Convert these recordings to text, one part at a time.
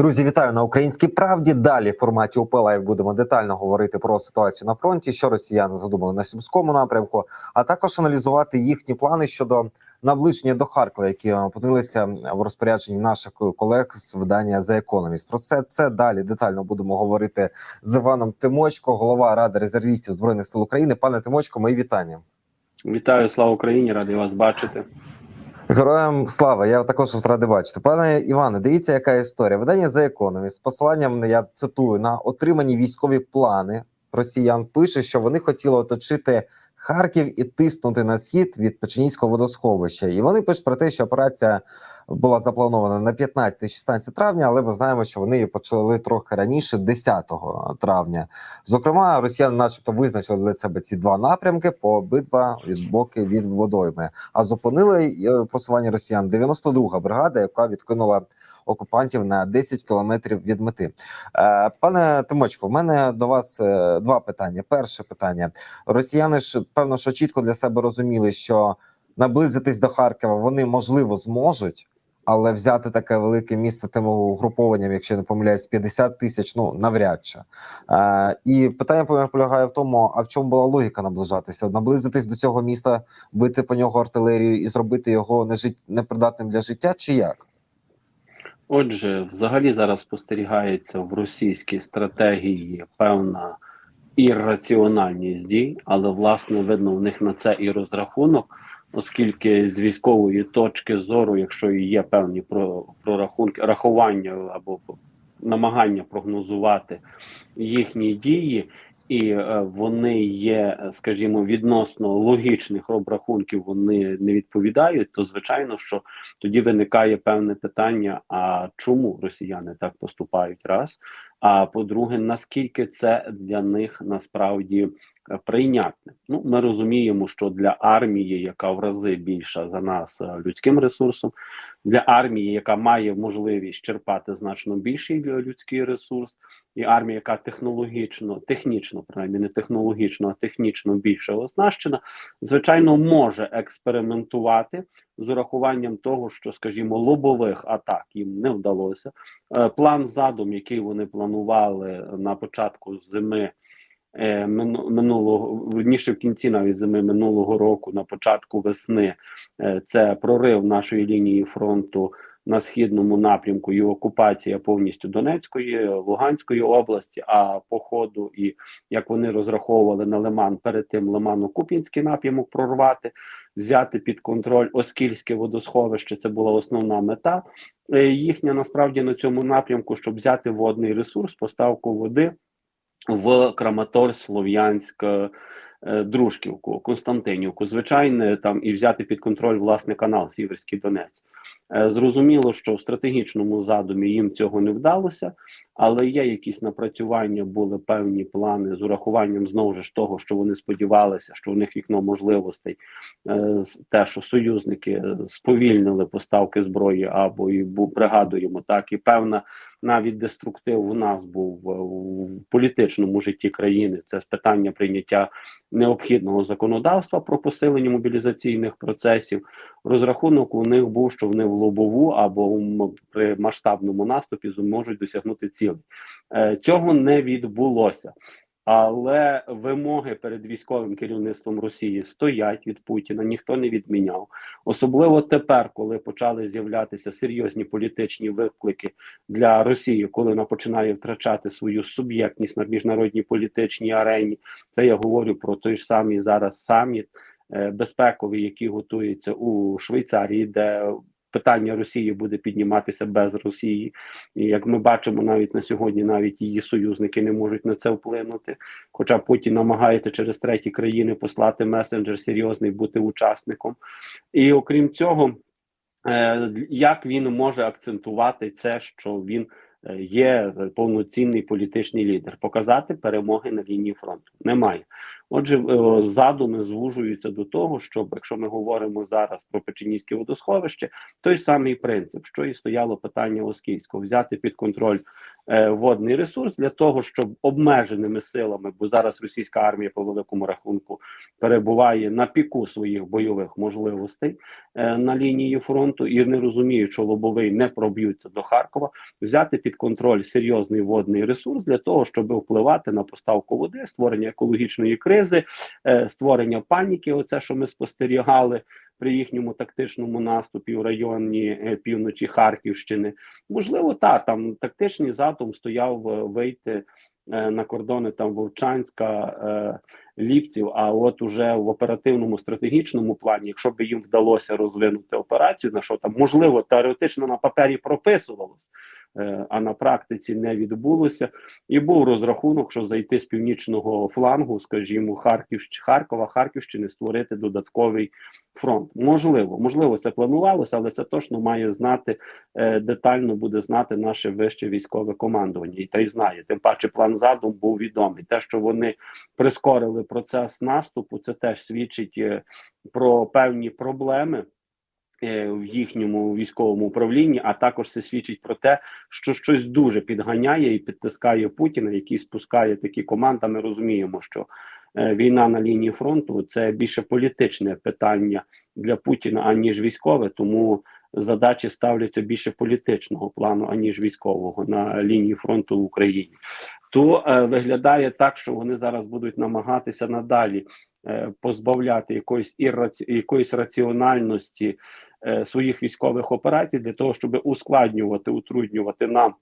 Друзі, вітаю на українській правді. Далі в форматі УП Лайв будемо детально говорити про ситуацію на фронті, що росіяни задумали на сумському напрямку, а також аналізувати їхні плани щодо наближення до Харкова, які опинилися в розпорядженні наших колег з видання The Economist. Про все це далі детально будемо говорити з Іваном Тимочко, голова ради резервістів збройних сил України. Пане Тимочко, мої вітання. Вітаю, слава Україні! Радий вас бачити. Героям слава, я також вас бачити. Пане Іване, дивіться, яка історія. Видання The Economist з посиланням я цитую на отримані військові плани росіян. Пише, що вони хотіли оточити Харків і тиснути на схід від Печенійського водосховища. І вони пишуть про те, що операція була запланована на 15-16 травня, але ми знаємо, що вони її почали трохи раніше, 10 травня. Зокрема, росіяни, начебто, визначили для себе ці два напрямки по обидва від боки від водойми. А зупинили е, просування росіян 92-га бригада, яка відкинула окупантів на 10 кілометрів від мети. Е, Пане Тимочко, в мене до вас е, два питання. Перше питання: Росіяни ж певно, що чітко для себе розуміли, що наблизитись до Харкова вони можливо зможуть. Але взяти таке велике місто тим угрупованням, якщо не помиляюсь, 50 тисяч, ну навряд чи. Е, і питання полягає в тому: а в чому була логіка наближатися? Наблизитись до цього міста, бити по нього артилерію і зробити його нежит... непридатним для життя, чи як? Отже, взагалі зараз спостерігається в російській стратегії певна ірраціональність дій, але власне видно в них на це і розрахунок, оскільки з військової точки зору, якщо є певні про, прорахунки, рахування або намагання прогнозувати їхні дії. І е, вони є, скажімо, відносно логічних обрахунків, вони не відповідають. То звичайно, що тоді виникає певне питання: а чому росіяни так поступають? Раз а по-друге, наскільки це для них насправді е, прийнятне? Ну, ми розуміємо, що для армії, яка в рази більша за нас е, людським ресурсом, для армії, яка має можливість черпати значно більший людський ресурс, і армія, яка технологічно, технічно, принаймні не технологічно, а технічно більше оснащена, звичайно, може експериментувати з урахуванням того, що, скажімо, лобових атак їм не вдалося. Е, план задум, який вони планували на початку зими. Е, минулого верніше в кінці навіть зими минулого року, на початку весни, е, це прорив нашої лінії фронту на східному напрямку і окупація повністю Донецької, Луганської області. А по ходу, і як вони розраховували на Лиман, перед тим Лимано-Купінський напрямок прорвати, взяти під контроль Оскільське водосховище. Це була основна мета е, їхня насправді на цьому напрямку, щоб взяти водний ресурс, поставку води в Краматорськ, Слов'янськ, е, Дружківку, Константинівку, звичайно, там і взяти під контроль власне канал Сіверський Донець. Е, зрозуміло, що в стратегічному задумі їм цього не вдалося, але є якісь напрацювання, були певні плани з урахуванням знову ж того, що вони сподівалися, що в них вікно можливостей, е, те, що союзники сповільнили поставки зброї або і пригадуємо так, і певна навіть деструктив у нас був в політичному житті країни. Це питання прийняття необхідного законодавства про посилення мобілізаційних процесів. Розрахунок у них був, що вони в лобову або при масштабному наступі зможуть досягнути цілей. Е, цього не відбулося. Але вимоги перед військовим керівництвом Росії стоять від Путіна, ніхто не відміняв. Особливо тепер, коли почали з'являтися серйозні політичні виклики для Росії, коли вона починає втрачати свою суб'єктність на міжнародній політичній арені. Це я говорю про той ж самий зараз саміт е, безпековий, який готується у Швейцарії, де питання Росії буде підніматися без Росії, і як ми бачимо, навіть на сьогодні навіть її союзники не можуть на це вплинути. Хоча Путін намагається через треті країни послати месенджер серйозний бути учасником, і окрім цього, е, як він може акцентувати це, що він. Е, є повноцінний політичний лідер, показати перемоги на лінії фронту немає. Отже, е, задуми звужуються до того, щоб якщо ми говоримо зараз про Печенізьке водосховище, той самий принцип, що і стояло питання Оскільського, взяти під контроль е, водний ресурс для того, щоб обмеженими силами, бо зараз російська армія по великому рахунку перебуває на піку своїх бойових можливостей е, на лінії фронту і не розуміють, що лобовий не проб'ються до Харкова, взяти під контроль серйозний водний ресурс для того, щоб впливати на поставку води, створення екологічної кризи, е, створення паніки. Оце що ми спостерігали при їхньому тактичному наступі у районі е, півночі Харківщини. Можливо, та там тактичний задум стояв е, вийти е, на кордони там Вовчанська, Ліпців. А от уже в оперативному стратегічному плані, якщо б їм вдалося розвинути операцію, на що там можливо теоретично на папері прописувалось. Е, А на практиці не відбулося, і був розрахунок, що зайти з північного флангу, скажімо, Харківщ... Харкова, Харківщини, створити додатковий фронт. Можливо, можливо, це планувалося, але це точно має знати е, детально буде знати наше вище військове командування, і та й знає. Тим паче, план задум був відомий. Те, що вони прискорили процес наступу, це теж свідчить е, про певні проблеми. Е, В їхньому військовому управлінні, а також це свідчить про те, що щось дуже підганяє і підтискає Путіна, який спускає такі команди. Ми розуміємо, що е, війна на лінії фронту це більше політичне питання для Путіна, аніж військове, тому задачі ставляться більше політичного плану, аніж військового на лінії фронту в Україні. То е, виглядає так, що вони зараз будуть намагатися надалі е, позбавляти якоїсь ірраці... якоїсь раціональності своїх військових операцій для того, щоб ускладнювати, утруднювати нам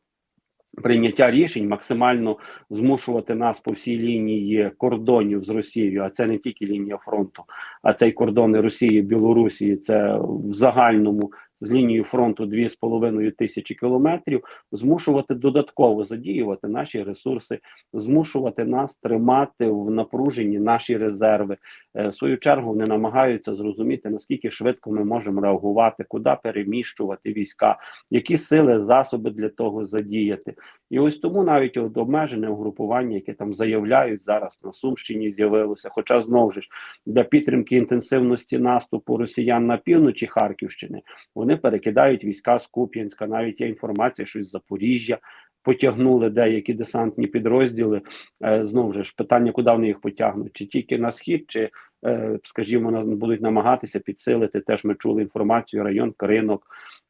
прийняття рішень, максимально змушувати нас по всій лінії кордонів з Росією, а це не тільки лінія фронту, а це й кордони Росії, Білорусі, це в загальному з лінією фронту 2,5 тисячі кілометрів, змушувати додатково задіювати наші ресурси, змушувати нас тримати в напруженні наші резерви. Е, В свою чергу вони намагаються зрозуміти, наскільки швидко ми можемо реагувати, куди переміщувати війська, які сили, засоби для того задіяти. І ось тому навіть от обмежене угрупування, яке там заявляють зараз на Сумщині, з'явилося. Хоча знову ж для підтримки інтенсивності наступу росіян на півночі Харківщини вони перекидають війська з Куп'янська. Навіть є інформація, що з Запоріжжя потягнули деякі десантні підрозділи. Е, знову ж питання, куди вони їх потягнуть, чи тільки на схід, чи е, скажімо, будуть намагатися підсилити. Теж ми чули інформацію. Район Кринок.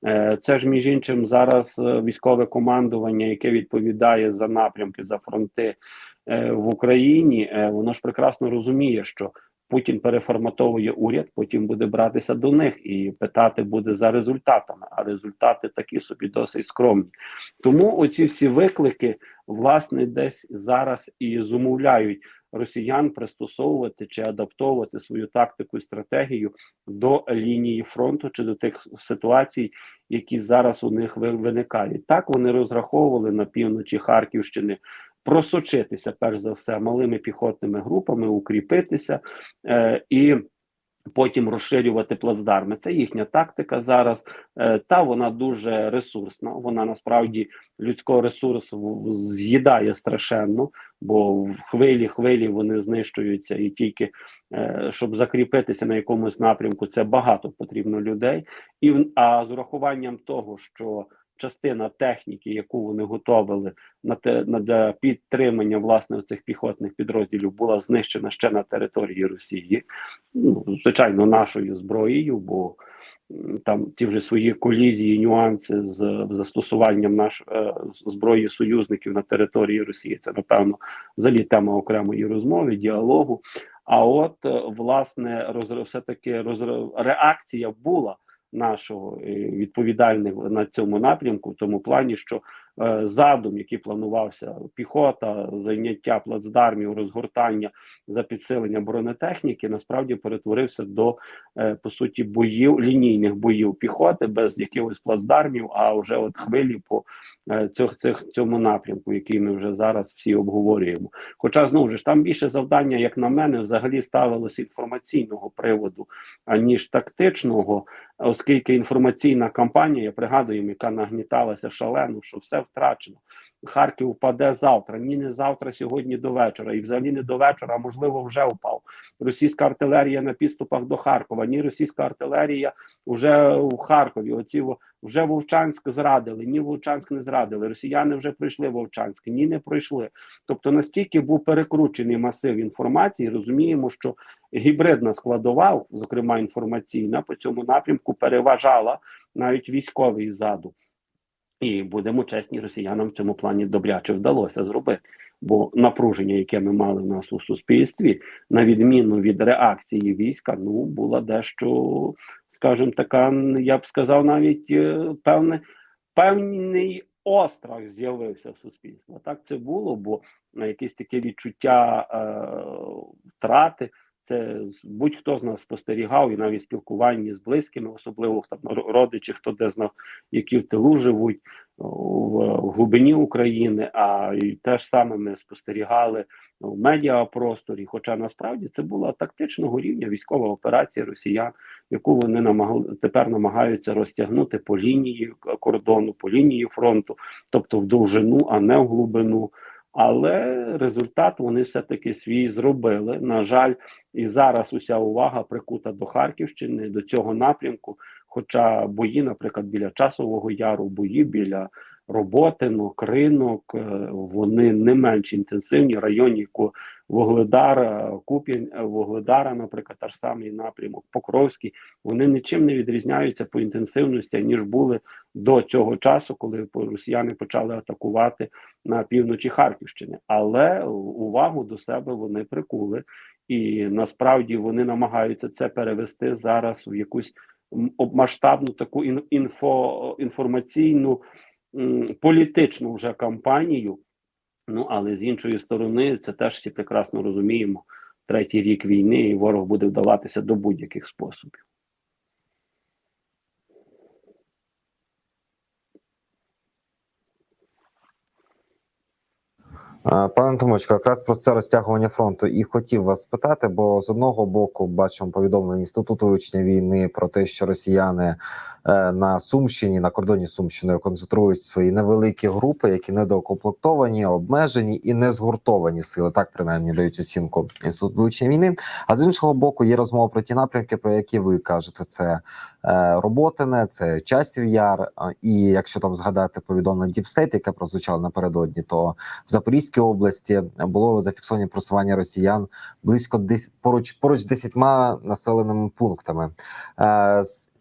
Е, Це ж між іншим зараз військове командування, яке відповідає за напрямки за фронти в Україні. Воно ж прекрасно розуміє, що Путін переформатовує уряд, потім буде братися до них і питати буде за результатами. А результати такі собі досить скромні. Тому оці всі виклики власне десь зараз і зумовляють росіян пристосовувати чи адаптовувати свою тактику і стратегію до лінії фронту чи до тих ситуацій, які зараз у них виникають. Так вони розраховували на півночі Харківщини. Просочитися перш за все малими піхотними групами, укріпитися е, і потім розширювати плацдарми. Це їхня тактика зараз. Е, та вона дуже ресурсна. Вона насправді людського ресурсу з'їдає страшенно, бо в хвилі хвилі вони знищуються, і тільки е, щоб закріпитися на якомусь напрямку, це багато потрібно людей. І а з урахуванням того, що частина техніки, яку вони готовили на те на підтримання власне цих піхотних підрозділів, була знищена ще на території Росії, ну звичайно, нашою зброєю, бо там ті вже свої колізії, нюанси з застосуванням наш е, зброї союзників на території Росії. Це напевно взагалі тема окремої розмови, діалогу. А от е, власне розр... все таки розр... реакція була нашого е, відповідальних на цьому напрямку, в тому плані, що е, задум, який планувався піхота, зайняття плацдармів, розгортання за підсилення бронетехніки, насправді перетворився до е, по суті боїв лінійних боїв піхоти без якихось плацдармів, а вже от хвилі по цих, цих цьому напрямку, який ми вже зараз всі обговорюємо. Хоча знову ж там більше завдання, як на мене, взагалі ставилося інформаційного приводу, аніж тактичного, оскільки інформаційна кампанія, я пригадую, яка нагніталася шалено, що все втрачено. Харків впаде завтра. Ні, не завтра, сьогодні до вечора. І взагалі не до вечора, а можливо, вже впав. Російська артилерія на підступах до Харкова. Ні, російська артилерія вже у Харкові. Оці вже Вовчанськ зрадили. Ні, Вовчанськ не зрадили. Росіяни вже пройшли Вовчанськ. Ні, не пройшли. Тобто настільки був перекручений масив інформації. Розуміємо, що гібридна складова, зокрема інформаційна, по цьому напрямку переважала навіть військовий ззаду. І будемо чесні, росіянам в цьому плані добряче вдалося зробити. Бо напруження, яке ми мали в нас у суспільстві, на відміну від реакції війська, ну була дещо, скажімо, така, я б сказав, навіть е, певне, певний острах з'явився в суспільстві. Так це було, бо якесь таке відчуття е, втрати. Це будь-хто з нас спостерігав і навіть спілкуванні з близькими, особливо там родичі, хто де знав, які в тилу живуть в глибині України. А і те ж саме ми спостерігали в медіапросторі. Хоча насправді це була тактичного рівня військова операція росіян, яку вони намагали тепер намагаються розтягнути по лінії кордону, по лінії фронту, тобто в довжину, а не в глибину. Але результат вони все-таки свій зробили. На жаль, і зараз уся увага прикута до Харківщини, до цього напрямку. Хоча бої, наприклад, біля часового яру, бої біля Роботинок, ринок, е, вони не менш інтенсивні. Районі Вогледара, Куп'янь, е, Вогледара, наприклад, та ж самий напрямок, Покровський, вони нічим не відрізняються по інтенсивності, ніж були до цього часу, коли росіяни почали атакувати на півночі Харківщини. Але увагу до себе вони прикули, і насправді вони намагаються це перевести зараз в якусь масштабну таку ін- інфо, інформаційну політичну вже кампанію. Ну але з іншої сторони, це теж всі прекрасно розуміємо. Третій рік війни, і ворог буде вдаватися до будь-яких способів. Пане Томочко, якраз про це розтягування фронту і хотів вас спитати, бо з одного боку бачимо повідомлення інституту вивчення війни про те, що росіяни е, на Сумщині, на кордоні Сумщиною концентрують свої невеликі групи, які недоукомплектовані, обмежені і не згуртовані сили. Так принаймні дають оцінку інституту вивчення війни. А з іншого боку, є розмова про ті напрямки, про які ви кажете, це Роботине, це Часів Яр. І якщо там згадати повідомлення Діпстейт, яке прозвучало напередодні, то в Запорізькій області було зафіксовані просування росіян близько десь поруч поруч з десятьма населеними пунктами.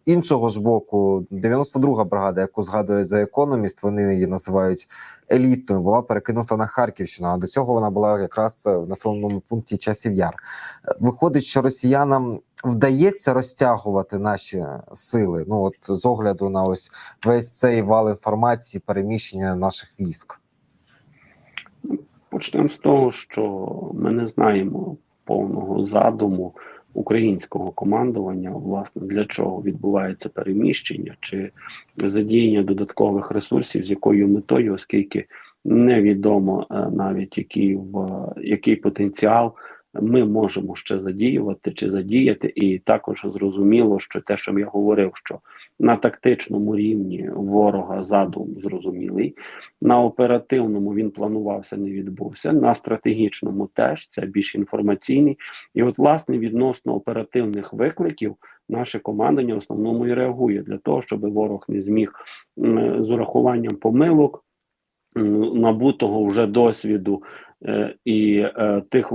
Іншого ж боку, 92-га бригада, яку згадують за економіст, вони її називають елітною, була перекинута на Харківщину. А до цього вона була якраз в населеному пункті Часів Яр. Виходить, що росіянам вдається розтягувати наші сили. Ну от з огляду на ось весь цей вал інформації, переміщення наших військ. Почнемо з того, що ми не знаємо повного задуму українського командування, власне, для чого відбувається переміщення чи задіяння додаткових ресурсів, з якою метою, оскільки невідомо е, навіть який в який потенціал ми можемо ще задіювати чи задіяти, і також зрозуміло, що те, що я говорив, що на тактичному рівні ворога задум зрозумілий, на оперативному він планувався, не відбувся. На стратегічному теж це більш інформаційний. І, от, власне, відносно оперативних викликів, наше командування в основному і реагує для того, щоб ворог не зміг з урахуванням помилок. Набутого вже досвіду і е, тих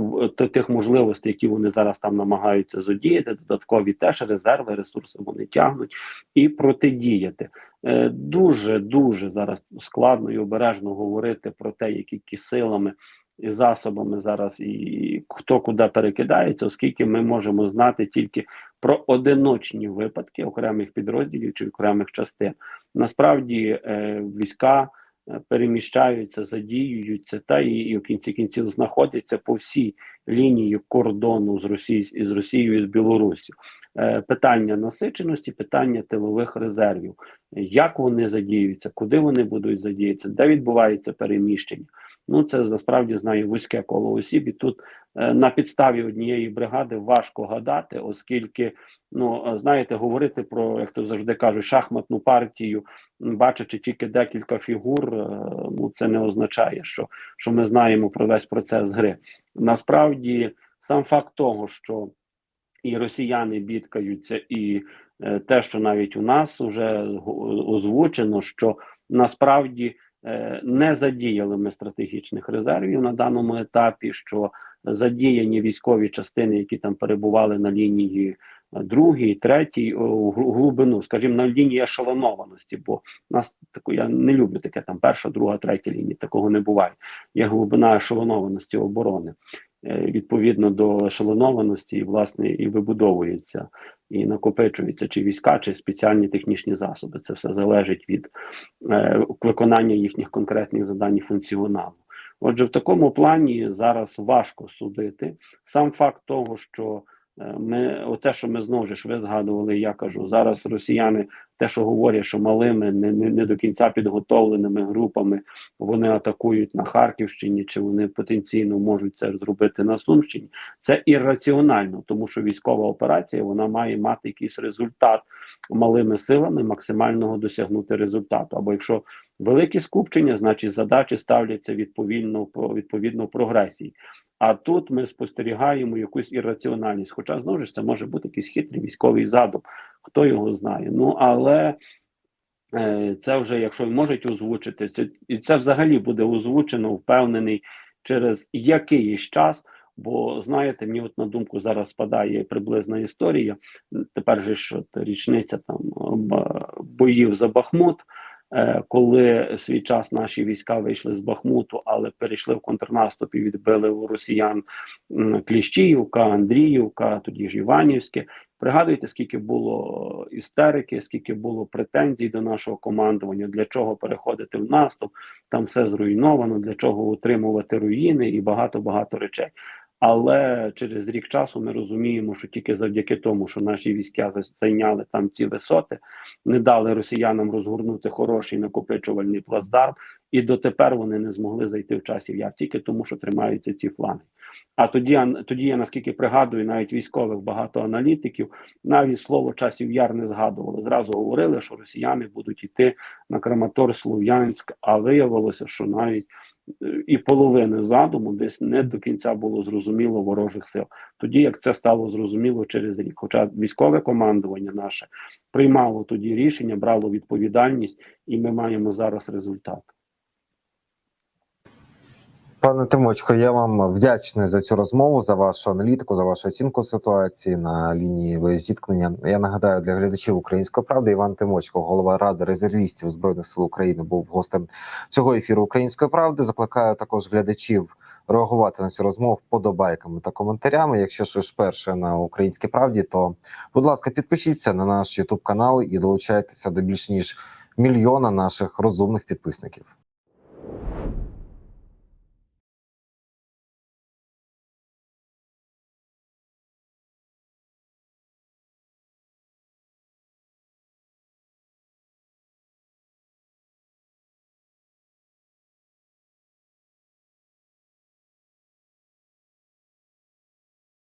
тих можливостей, які вони зараз там намагаються задіяти, додаткові теж резерви, ресурси вони тягнуть і протидіяти. Е, Дуже дуже зараз складно і обережно говорити про те, які силами і засобами зараз і хто куди перекидається, оскільки ми можемо знати тільки про одиночні випадки окремих підрозділів чи окремих частин. Насправді е, війська е, переміщаються, задіюються та і, і в кінці кінців знаходяться по всій лінії кордону з Росії з Росією і з Білорусі. Е, питання насиченості, питання тилових резервів, як вони задіюються, куди вони будуть задіятися, де відбувається переміщення. Ну це насправді знає вузьке коло осіб, і тут е, на підставі однієї бригади важко гадати, оскільки ну е, знаєте, говорити про як то завжди кажуть, шахматну партію, бачачи тільки декілька фігур, е, ну це не означає, що, що ми знаємо про весь процес гри. Насправді, сам факт того, що і росіяни бідкаються, і е, те, що навіть у нас вже озвучено, що насправді е, не задіяли ми стратегічних резервів на даному етапі, що задіяні військові частини, які там перебували на лінії е, другій, третій, у глибину, скажімо, на лінії ешелонованості, бо нас таку я не люблю таке там перша, друга, третя лінії, такого не буває. Є глибина ешелонованості оборони. Е, Відповідно до шаленованості власне і вибудовується і накопичується чи війська, чи спеціальні технічні засоби. Це все залежить від е, виконання їхніх конкретних задань і функціоналу. Отже, в такому плані зараз важко судити. Сам факт того, що ми, оте, що ми знову ж ви згадували, я кажу, зараз росіяни те, що говорять, що малими, не, не, не до кінця підготовленими групами вони атакують на Харківщині, чи вони потенційно можуть це зробити на Сумщині. Це ірраціонально, тому що військова операція вона має мати якийсь результат малими силами максимального досягнути результату. Або якщо великі скупчення, значить задачі ставляться відповідно по відповідно прогресії. А тут ми спостерігаємо якусь ірраціональність. Хоча знову ж це може бути якийсь хитрий військовий задум, хто його знає. Ну але е, це вже, якщо можуть озвучити, це і це взагалі буде озвучено, впевнений через якийсь час. Бо знаєте, мені от на думку зараз спадає приблизна історія. Тепер же ж річниця там боїв за Бахмут. Е, Коли свій час наші війська вийшли з Бахмуту, але перейшли в контрнаступ і відбили у росіян Кліщіївка, Андріївка, тоді ж Іванівське. Пригадуєте, скільки було істерики, скільки було претензій до нашого командування, для чого переходити в наступ, там все зруйновано, для чого утримувати руїни і багато багато речей. Але через рік часу ми розуміємо, що тільки завдяки тому, що наші війська за- зайняли там ці висоти, не дали росіянам розгорнути хороший накопичувальний плацдарм, і дотепер вони не змогли зайти в часів яр, тільки тому, що тримаються ці фланги. А тоді, тоді я наскільки пригадую, навіть військових багато аналітиків навіть слово часів яр не згадували. Зразу говорили, що росіяни будуть йти на Краматор, Слов'янськ, а виявилося, що навіть е, і половини задуму десь не до кінця було зрозуміло ворожих сил. Тоді як це стало зрозуміло через рік. Хоча військове командування наше приймало тоді рішення, брало відповідальність, і ми маємо зараз результат. Пане Тимочко, я вам вдячний за цю розмову, за вашу аналітику, за вашу оцінку ситуації на лінії зіткнення. Я нагадаю для глядачів української правди. Іван Тимочко, голова ради резервістів збройних сил України, був гостем цього ефіру Української правди. Закликаю також глядачів реагувати на цю розмову вподобайками та коментарями. Якщо ж ви ж перше на українській правді, то будь ласка, підпишіться на наш Ютуб канал і долучайтеся до більш ніж мільйона наших розумних підписників.